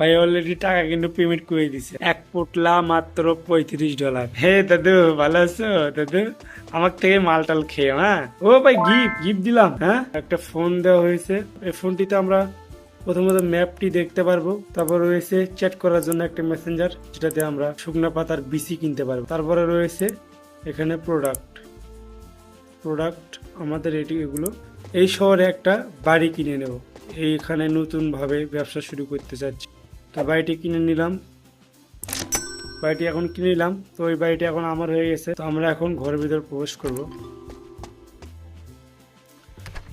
ভাই অলরেডি টাকা কিন্তু পেমেন্ট করে দিছে। এক পোটলা মাত্র পঁয়ত্রিশ ডলার হে দাদু, ভালো আছো? দাদু, আমার থেকে মাল টাল খেয়ে হ্যাঁ? ও ভাই গিফট গিফট দিলাম হ্যাঁ? একটা ফোন দেওয়া হয়েছে। এই ফোনটিতে আমরা প্রথমত ম্যাপটি দেখতে পারব। তারপর রয়েছে চ্যাট করার জন্য একটা মেসেঞ্জার যেটাতে আমরা শুকনো পাতার বিসি কিনতে পারব। তারপরে রয়েছে এখানে প্রোডাক্ট প্রোডাক্ট আমাদের এটি এগুলো। এই শহরে একটা বাড়ি কিনে নেব। এইখানে নতুন ভাবে ব্যবসা শুরু করতে চাচ্ছি। তো বাড়িটি কিনে নিলাম। বাড়িটি এখন কিনে নিলাম। তো ওই বাড়িটি এখন আমার হয়ে গেছে। তো আমরা এখন ঘরের ভিতরে প্রবেশ করব।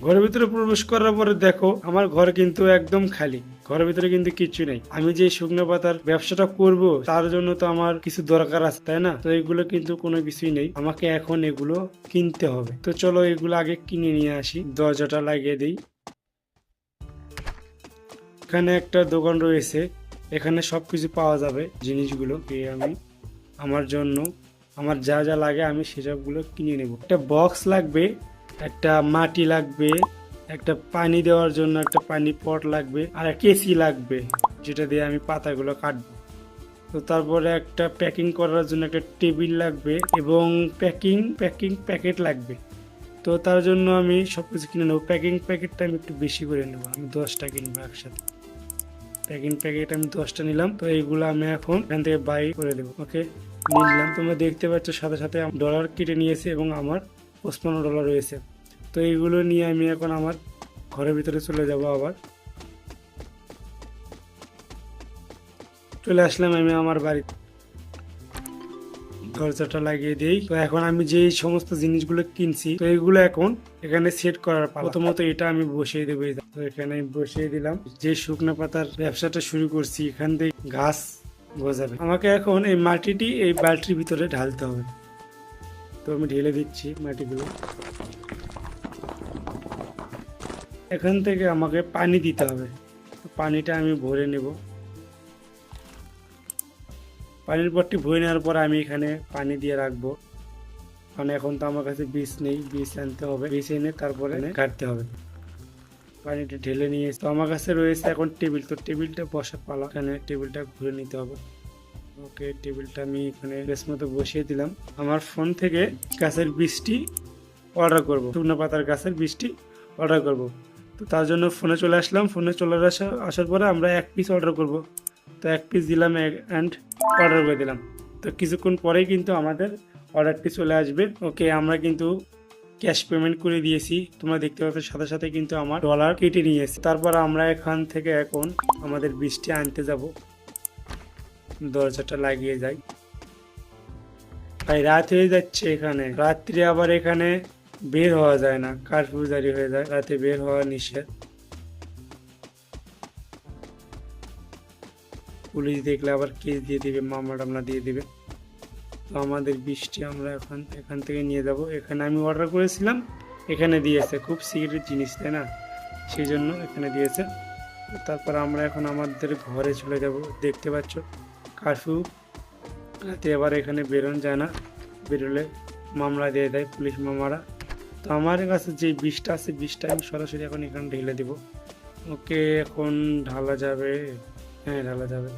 ঘরের ভিতরে প্রবেশ করার পরে দেখো, আমার ঘর কিন্তু একদম খালি। ঘরের ভিতরে কিন্তু কিচ্ছু নেই। আমি যে শুকনো পাতার ব্যবসাটা করব, তার জন্য তো আমার কিছু দরকার আছে, তাই না? তো এগুলো কিন্তু কোনো কিছুই নেই। আমাকে এখন এগুলো কিনতে হবে। তো চলো এগুলো আগে কিনে নিয়ে আসি। দরজাটা লাগিয়ে দিই। এখানে একটা দোকান রয়েছে। এখানে সব কিছু পাওয়া যাবে, জিনিসগুলো পেয়ে আমি আমার জন্য। আমার যা যা লাগে আমি সেসবগুলো কিনে নেব। একটা বক্স লাগবে, একটা মাটি লাগবে, একটা পানি দেওয়ার জন্য একটা পানি পট লাগবে, আর কেসি লাগবে, যেটা দিয়ে আমি পাতাগুলো কাটবো। তো তারপরে একটা প্যাকিং করার জন্য একটা টেবিল লাগবে এবং প্যাকিং প্যাকিং প্যাকেট লাগবে। তো তার জন্য আমি সব কিছু কিনে নেব। প্যাকিং প্যাকেটটা আমি একটু বেশি করে নেব। আমি দশটা কিনবো একসাথে। প্যাকিং প্যাকেট আমি দশটা নিলাম, তো এইগুলো আমি এখন এখান থেকে বাই করে দেবো। ওকে নিলাম। তোমরা দেখতে পাচ্ছ সাথে সাথে ডলার কেটে নিয়েছে এবং আমার পঁচপান্ন ডলার রয়েছে। তো এইগুলো নিয়ে আমি এখন আমার ঘরের ভিতরে চলে যাব আবার। চলে আসলাম আমি আমার বাড়িতে। দরজাটা লাগিয়ে দিই। তো এখন আমি যে সমস্ত জিনিসগুলো কিনছি, তো এইগুলো এখন এখানে সেট করার। প্রথমত এটা আমি বসিয়ে দেবো এখানে বসিয়ে দিলাম। যে শুকনো পাতার ব্যবসাটা শুরু করছি, এখান থেকে ঘাস গজাবে। আমাকে এখন এই মাটিটি এই বালতির ভিতরে ঢালতে হবে। তো আমি ঢেলে দিচ্ছি মাটিগুলো। এখান থেকে আমাকে পানি দিতে হবে। পানিটা আমি ভরে নেব। পানির পটটি ভরে নেওয়ার পর আমি এখানে পানি দিয়ে রাখব। কারণ এখন তো আমার কাছে বীজ নেই, বীজ আনতে হবে। বীজ এনে তারপরে কাটতে হবে। পানিটা ঢেলে নিয়ে তো আমার কাছে রয়েছে এখন টেবিল। তো টেবিলটা বসা পালা। এখানে টেবিলটা ঘুরে নিতে হবে। ওকে, টেবিলটা আমি এখানে বেশ মতো বসিয়ে দিলাম। আমার ফোন থেকে গাছের বীজটি অর্ডার করব। শুকনো পাতার গাছের বীজটি অর্ডার করব। তো তার জন্য ফোনে চলে আসলাম। ফোনে চলে আসা আসার পরে আমরা এক পিস অর্ডার করব। তো এক পিস দিলাম অ্যান্ড অর্ডার করে দিলাম। তো কিছুক্ষণ পরেই কিন্তু আমাদের অর্ডারটি চলে আসবে। ওকে, আমরা কিন্তু ক্যাশ পেমেন্ট করে দিয়েছি। তোমরা দেখতে পাচ্ছ সাথে সাথে কিন্তু আমার ডলার কেটে নিয়েছে তারপর আমরা এখান থেকে এখন আমাদের বৃষ্টি আনতে যাব। দরজাটা লাগিয়ে যাই। তাই রাত হয়ে যাচ্ছে এখানে। রাত্রে আবার এখানে বের হওয়া যায় না। কারফিউ জারি হয়ে যায়। রাতে বের হওয়া নিষেধ। পুলিশ দেখলে আবার কেস দিয়ে দিবে, মামলা টামলা দিয়ে দিবে। তো আমাদের বৃষ্টি আমরা এখন এখান থেকে নিয়ে যাব। এখানে আমি অর্ডার করেছিলাম, এখানে দিয়েছে খুব সিক্রেট জিনিস, তাই না? সেই জন্য এখানে দিয়েছে। তারপর আমরা এখন আমাদের ঘরে চলে যাব। দেখতে পাচ্ছ কারফিউ রাতে আবার এখানে বেরোন যায় না। বেরোলে মামলা দিয়ে দেয় পুলিশ মামারা। তো আমার কাছে যে বিষটা আছে বিষটা আমি সরাসরি এখন এখানে ঢেলে দেব। ওকে, এখন ঢালা যাবে। হ্যাঁ ঢালা যাবে।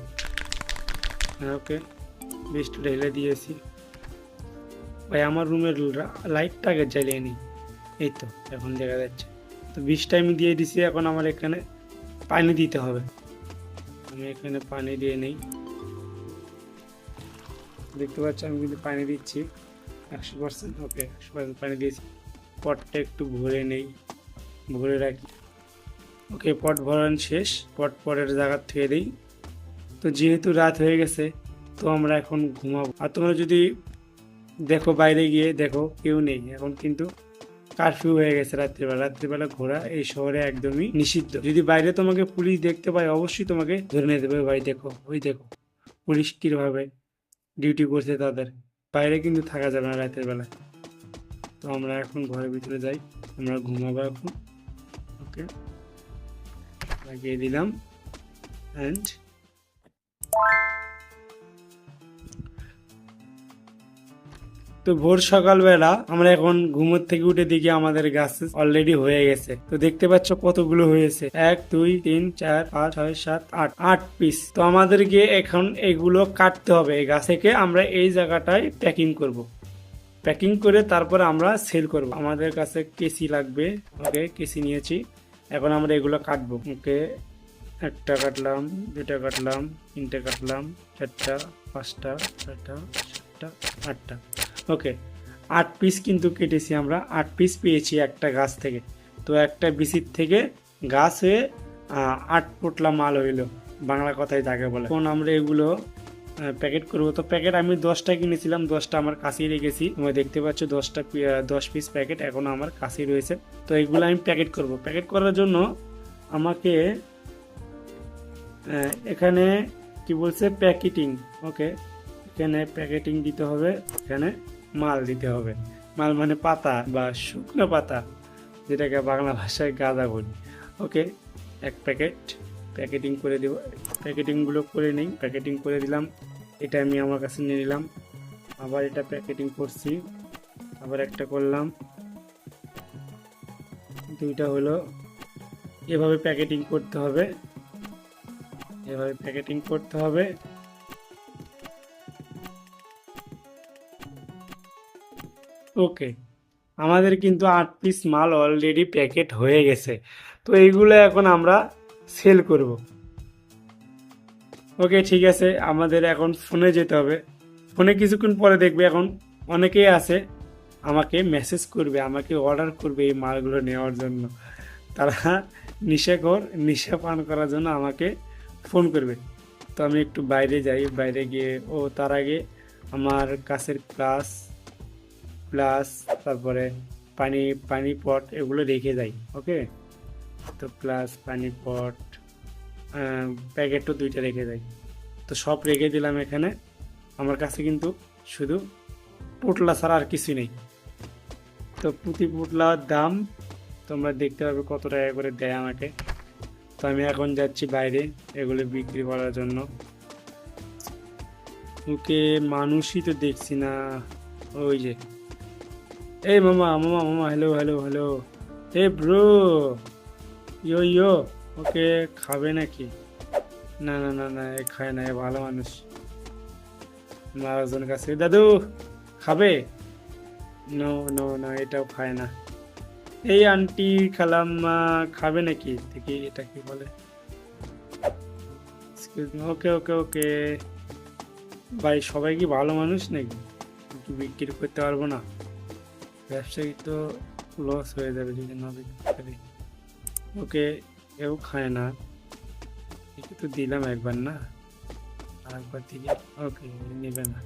হ্যাঁ ওকে। বিষটা ঢেলে দিয়েছি। ভাই, আমার রুমের লাইটটাকে জ্বালিয়ে নিই। এই তো, এখন দেখা যাচ্ছে। তো বিষটা আমি দিয়ে দিছি, এখন আমার এখানে পানি দিতে হবে। আমি এখানে পানি দিয়ে নেই। দেখতে পাচ্ছ, আমি কিন্তু পানি দিচ্ছি। একশো পার্সেন্ট ওকে একশো পার্সেন্ট পানি দিয়েছি। পটটা একটু ভরে নেই, ভরে রাখি। ওকে পট ভরান শেষ, পট পরের জায়গার থেকে দিই। তো যেহেতু রাত হয়ে গেছে তো আমরা এখন ঘুমাবো। আর তোমরা যদি দেখো বাইরে গিয়ে, দেখো কেউ নেই। এখন কিন্তু কারফিউ হয়ে গেছে রাত্রিবেলা। রাত্রিবেলা ঘোরা এই শহরে একদমই নিষিদ্ধ। যদি বাইরে তোমাকে পুলিশ দেখতে পায়, অবশ্যই তোমাকে ধরে নিয়ে দেবে ভাই দেখো, ওই দেখো, পুলিশ কীভাবে ডিউটি করছে তাদের? বাইরে কিন্তু থাকা যাবে না রাতের বেলা তো আমরা এখন ঘরের ভিতরে যাই। আমরা ঘুমাবো এখন। ওকে। লাগিয়ে দিলাম। অ্যান্ড তো ভোর সকালবেলা আমরা এখন ঘুমোর থেকে উঠে দেখি আমাদের গাছ অলরেডি হয়ে গেছে। তো দেখতে পাচ্ছ কতগুলো হয়েছে। এক, দুই, তিন, চার, পাঁচ, ছয়, সাত, আট আট পিস তো আমাদেরকে এখন এগুলো কাটতে হবে। এই গাছ থেকে আমরা এই জায়গাটায় প্যাকিং করব। প্যাকিং করে তারপর আমরা সেল করব। আমাদের কাছে কেসি লাগবে। ওকে, কেসি নিয়েছি। এখন আমরা এগুলো কাটবো। ওকে, একটা কাটলাম দুটা কাটলাম, তিনটে কাটলাম, চারটা, পাঁচটা, ছয়টা, সাতটা, আটটা। ওকে। আট পিস কিন্তু কেটেছি আমরা। আট পিস পেয়েছি একটা গাছ থেকে। তো একটা বিসির থেকে গাছ হয়ে আট পোটলা মাল হইল। বাংলা কথায় যাকে বলে। এখন আমরা এগুলো প্যাকেট করব। তো প্যাকেট আমি দশটা কিনেছিলাম। দশটা আমার কাছেই রেখেছি। তোমরা দেখতে পাচ্ছ দশটা দশ পিস প্যাকেট এখন আমার কাছেই রয়েছে। তো এগুলো আমি প্যাকেট করব। প্যাকেট করার জন্য আমাকে এখানে কি বলছে? প্যাকেটিং। ওকে। এখানে প্যাকেটিং দিতে হবে। এখানে মাল দিতে হবে। মাল মানে পাতা বা শুকনো পাতা, যেটাকে বাংলা ভাষায় গাঁদা বলি ওকে, এক প্যাকেট। প্যাকেটিং করে দেব। প্যাকেটিংগুলো করে নিই। প্যাকেটিং করে দিলাম। এটা আমি আমার কাছে নিয়ে নিলাম। আবার এটা প্যাকেটিং করছি। আবার একটা করলাম। দুইটা হলো। এভাবে প্যাকেটিং করতে হবে। এভাবে প্যাকেটিং করতে হবে। ওকে। আমাদের কিন্তু আট পিস মাল অলরেডি প্যাকেট হয়ে গেছে। তো এইগুলো এখন আমরা সেল করব। ওকে, ঠিক আছে। আমাদের এখন ফোনে যেতে হবে। ফোনে কিছুক্ষণ পরে দেখবে এখন অনেকেই আছে, আমাকে মেসেজ করবে, আমাকে অর্ডার করবে এই মালগুলো নেওয়ার জন্য। তারা নেশাখোর নিশা পান করার জন্য আমাকে ফোন করবে। তো আমি একটু বাইরে যাই, বাইরে গিয়ে ও তার আগে আমার কাছের প্লাস প্লাস তারপরে পানি পানি পট এগুলো রেখে যাই ওকে তো প্লাস পানি পট প্যাকেটও দুইটা রেখে যাই তো সব রেখে দিলাম এখানে। আমার কাছে কিন্তু শুধু পুটলা ছাড়া আর কিছুই নেই। তো প্রতি পুটলার দাম তোমরা দেখতে পাবে কত টাকা করে দেয় আমাকে। তো আমি এখন যাচ্ছি বাইরে এগুলো বিক্রি করার জন্য। ওকে, মানুষই তো দেখছি না। ওই যে এই মামা মামা মামা হ্যালো হ্যালো হ্যালো এ ব্রো ইয়ো ইয়ো ওকে খাবে নাকি? না না না না, এ খায় না, এ ভালো মানুষ। মারাজনের কাছে দাদু, খাবে? নো নো না, এটাও খায় না। এই আন্টি, খালাম্মা, খাবে নাকি? দেখি এটা কি বলে। ওকে ওকে ওকে ভাই, সবাই কি ভালো মানুষ নাকি? বিক্রি করতে পারব না। ব্যবসায়ী তো লস হয়ে যাবে যদি না বিক্রি করি ওকে কেউ খায় না। একে তো দিলাম একবার না? আরেকবার থেকে ওকে, নেবে না।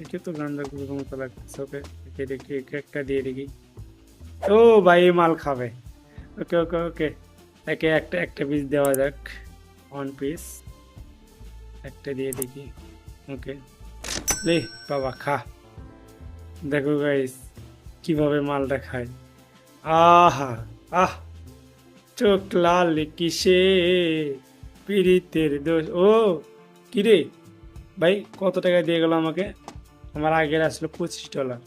একে তো গান্দা গুলোর মতো লাগতেছে। ওকে, একে দেখি, একে একটা দিয়ে দেখি। ও ভাই মাল খাবে। ওকে ওকে ওকে। একে একটা একটা পিস দেওয়া যাক। ওয়ান পিস একটা দিয়ে দেখি। ওকে। লে, বাবা, খা। দেখো গাইস কীভাবে মালটা খায় আহা, আহ, চোখ লাল কিসে? পীড়িতের দোষ। ও, কিরে? ভাই, কত টাকা দিয়ে গেল আমাকে? আমার আগের আসলো পঁচিশ ডলার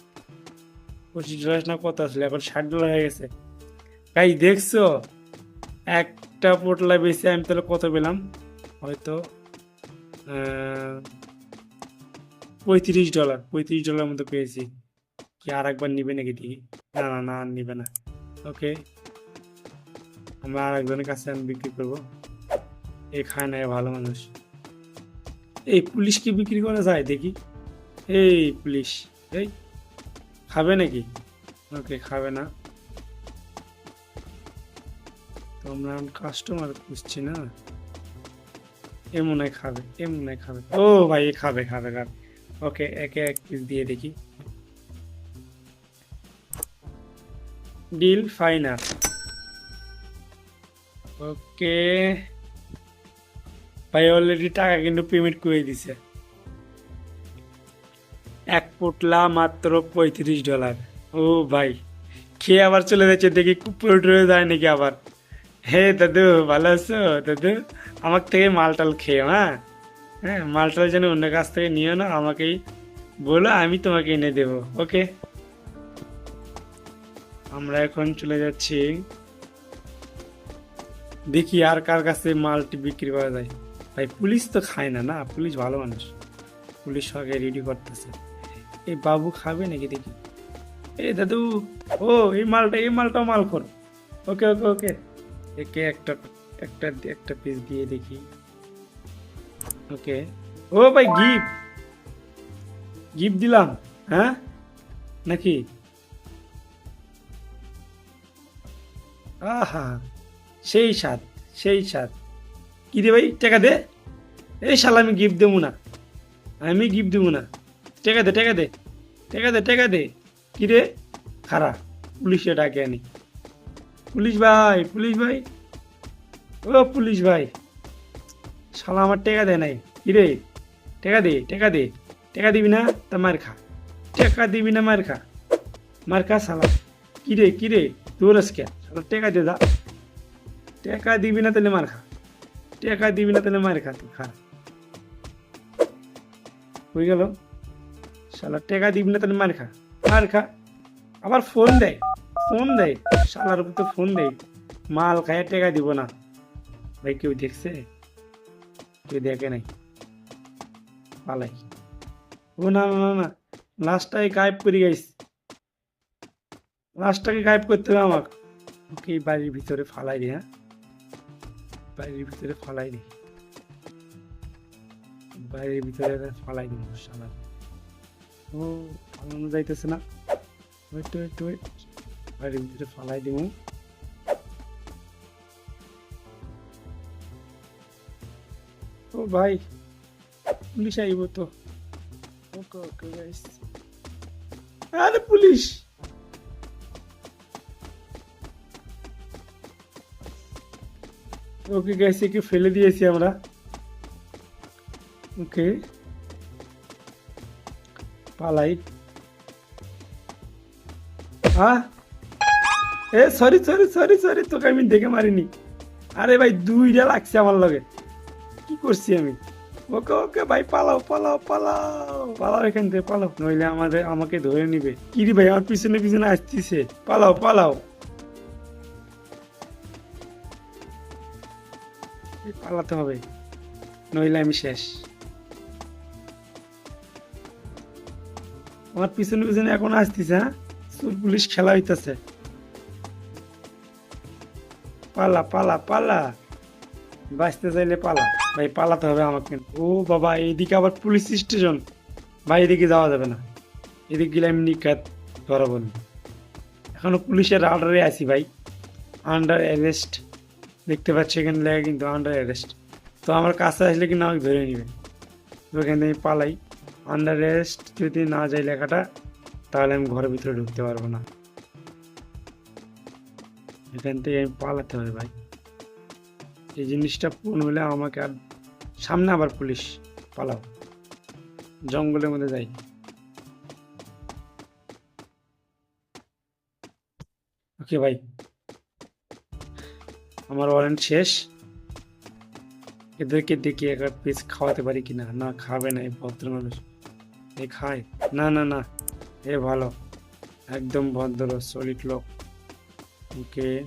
পঁচিশ ডলার না কত আসলো? এখন ষাট ডলার হয়ে গেছে। ভাই, দেখছ? একটা পোটলা বেশি আমি তাহলে কত পেলাম? হয়তো পঁয়ত্রিশ ডলার পঁয়ত্রিশ ডলার মতো পেয়েছি। কি আর একবার নিবে নাকি দেখি না না না নিবে না ওকে আমরা আর একজনের কাছে আমি বিক্রি করব এ খায় না ভালো মানুষ এই পুলিশ কি বিক্রি করা যায় দেখি এই পুলিশ এই খাবে নাকি ওকে খাবে না তো আমরা কাস্টমার খুঁজছি না এ মনে হয় খাবে এ মনে খাবে ও ভাই খাবে খাবে খাবে ওকে একে এক পিস দিয়ে দেখি ডিল ফাইনাল। ওকে। ভাই অলরেডি টাকা কিন্তু পেমেন্ট করে দিছে। এক পোটলা মাত্র পঁয়ত্রিশ ডলার ও ভাই খেয়ে আবার চলে যাচ্ছে দেখি কুপুর টুরে যায় নাকি আবার। হে দাদু, ভালো আছো? দাদু, আমার থেকে মালটাল খেয়ে হ্যাঁ? হ্যাঁ মালটাল যেন অন্য কাছ থেকে নিও না, আমাকেই বলো, আমি তোমাকে এনে দেব, ওকে? আমরা এখন চলে যাচ্ছি। দেখি আর কার কাছে মালটি বিক্রি করা যায়। ভাই, পুলিশ তো খায় না না? পুলিশ ভালো মানুষ। পুলিশ সবাই রেডি করতেছে। এই বাবু খাবে নাকি দেখি। এই দাদু, ও, এই মালটা এই মালটা মাল করো ওকে ওকে ওকে। একে একটা একটা একটা পিস দিয়ে দেখি। ওকে। ও ভাই গিফট গিফট দিলাম হ্যাঁ? নাকি? আহা, সেই স্বাদ সেই স্বাদ। কি রে ভাই, টাকা দে। এই শালা, আমি গিফট দেবো না। আমি গিফট দেবো না। টাকা দে টাকা দে। টাকা দে টাকা দে। কি রে খারা, পুলিশে ডাকে আনি পুলিশ ভাই পুলিশ ভাই। ও পুলিশ ভাই। শালা, আমার টাকা দেয় নাই। কি রে টাকা দে টাকা দে। টাকা দিবি না, তা মার খা। টাকা দিবি না, মার খা। মার খা, শালা। কি রে কি রে তোর আজকে টাকা দে দা। টাকা দিবি না তাহলে মার খা। টাকা দিবি না তাহলে মার খা তুই, খা। হয়ে গেল? শালা, টাকা দিবি না তাহলে মার খা। মার খা। আবার ফোন দেয়। ফোন দেয়। শালার উপর তো ফোন দেয়। মাল খায় টেকা দিব না। ভাই, কেউ দেখছে? কেউ দেখে নাই। পালাই। ও, না না না লাস্টটাকে গায়েব করে গাইস লাস্টটাকে গায়েব করতে হবে আমাকে। ওকে বাড়ির ভিতরে ফালাই দি হ্যাঁ? বাড়ির ভিতরে ফালাই দি। বাড়ির ভিতরে ফালাই দিব শালা। ও ফালানো যাইতেছে না। ওয়েট ওয়েট ওয়েট বাড়ির ভিতরে ফালাই দিব। ও ভাই পুলিশ আইব তো। ওকে ওকে গাইস আরে পুলিশ! ওকে গাইস একে ফেলে দিয়েছি আমরা। ওকে পালাই। হ্যাঁ এ সরি সরি সরি সরি তোকে আমি দেখে মারিনি। আরে ভাই, দুইটা লাগছে আমার লগে। কি করছি আমি? ওকে ওকে, ভাই, পালাও পালাও পালাও। পালাও এখান থেকে, পালাও। নইলে আমাদের, আমাকে ধরে নিবে। কি রে ভাই, আমার পিছনে পিছনে আসতেছে। পালাও পালাও। পালাতে হবে, নইলে আমি শেষ। আমার পিছনে পিছনে এখন আসতেছে হ্যাঁ? সুর পুলিশ খেলা হইতেছে। পালা পালা পালা। বাঁচতে চাইলে পালা। ভাই, পালাতে হবে আমাকে। ও বাবা এইদিকে আবার পুলিশ স্টেশন। ভাই, এদিকে যাওয়া যাবে না। এদিকে গেলে আমি নিকাত ধরা বলি এখনও পুলিশের আন্ডারে আছি ভাই। Under arrest. দেখতে পাচ্ছি এখানে লেখা কিন্তু আন্ডার অ্যারেস্ট তো আমার কাছে আসলে কিন্তু আমাকে ধরে নেবে। তো এখান থেকে পালাই। আন্ডার অ্যারেস্ট যদি না যায় লেখাটা, তাহলে আমি ঘরের ভিতরে ঢুকতে পারব না। এখান থেকে আমি পালাতে হবে ভাই। এই জিনিসটা পূর্ণ হলে আমাকে আর সামনে আবার পুলিশ পালাও। জঙ্গলের মধ্যে যাই। ওকে ভাই আমার ওয়ারেন্ট শেষ। এদেরকে দেখি একটা পিস খাওয়াতে পারি কিনা? না, খাবে না এই ভদ্র মানুষ। এ খায়? না না না। এ ভালো। একদম ভদ্র সলিড লোক। ওকে।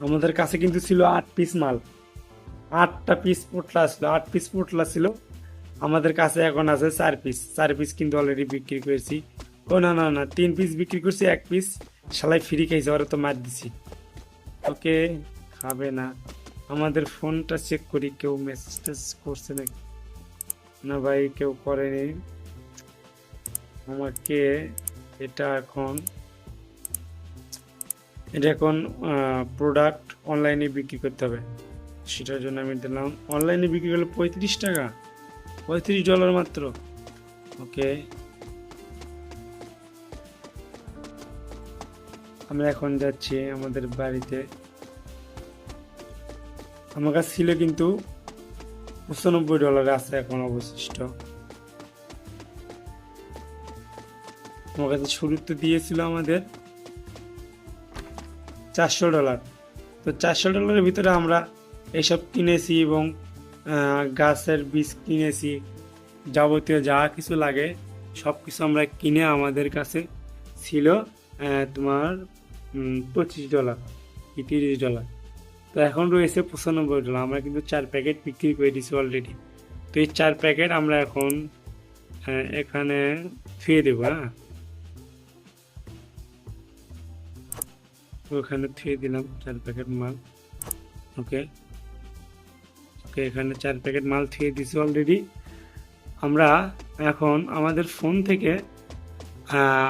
আমাদের কাছে কিন্তু ছিল আট পিস মাল। আটটা পিস পোটলা ছিল। আট পিস পোটলা ছিল। আমাদের কাছে এখন আছে চার পিস চার পিস কিন্তু অলরেডি বিক্রি করেছি। ও না না না। তিন পিস বিক্রি করছি, এক পিস শালাই ফ্রি খাইছে, ওরা তো মার দিছি। ওকে খাবে না। আমাদের ফোনটা চেক করি, কেউ মেসেজ টেস করছে নাকি? না ভাই, কেউ করেনি। আমাকে এটা এখন এটা এখন প্রোডাক্ট অনলাইনে বিক্রি করতে হবে। সেটার জন্য আমি দিলাম অনলাইনে বিক্রি করলে পঁয়ত্রিশ টাকা, পঁয়ত্রিশ ডলার মাত্র। ওকে আমরা এখন যাচ্ছি আমাদের বাড়িতে। আমার কাছে ছিল কিন্তু পঁচানব্বই ডলার আছে এখন অবশিষ্ট। আমার কাছে শুরুতে দিয়েছিল আমাদের চারশো ডলার তো চারশো ডলারের ভিতরে আমরা এইসব কিনেছি এবং গাছের বীজ কিনেছি, যাবতীয় যা কিছু লাগে সব কিছু আমরা কিনে আমাদের কাছে ছিল তোমার পঁচিশ ডলার কি তিরিশ ডলার তো এখন রয়েছে পঁচানব্বই ডলার আমরা কিন্তু চার প্যাকেট বিক্রি করে দিয়েছি অলরেডি তো এই চার প্যাকেট আমরা এখন এখানে থুয়ে দেবো হ্যাঁ? ওখানে থুয়ে দিলাম চার প্যাকেট মাল। ওকে। ওকে এখানে চার প্যাকেট মাল থুয়ে দিছি অলরেডি আমরা এখন আমাদের ফোন থেকে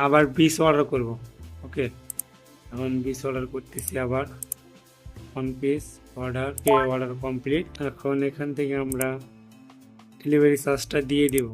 আবার বিষ অর্ডার করব, ওকে? এখন বিষ অর্ডার করতেছি আবার। One piece order pay order complete এখন এখান থেকে আমরা ডেলিভারি চার্জটা দিয়ে দেব।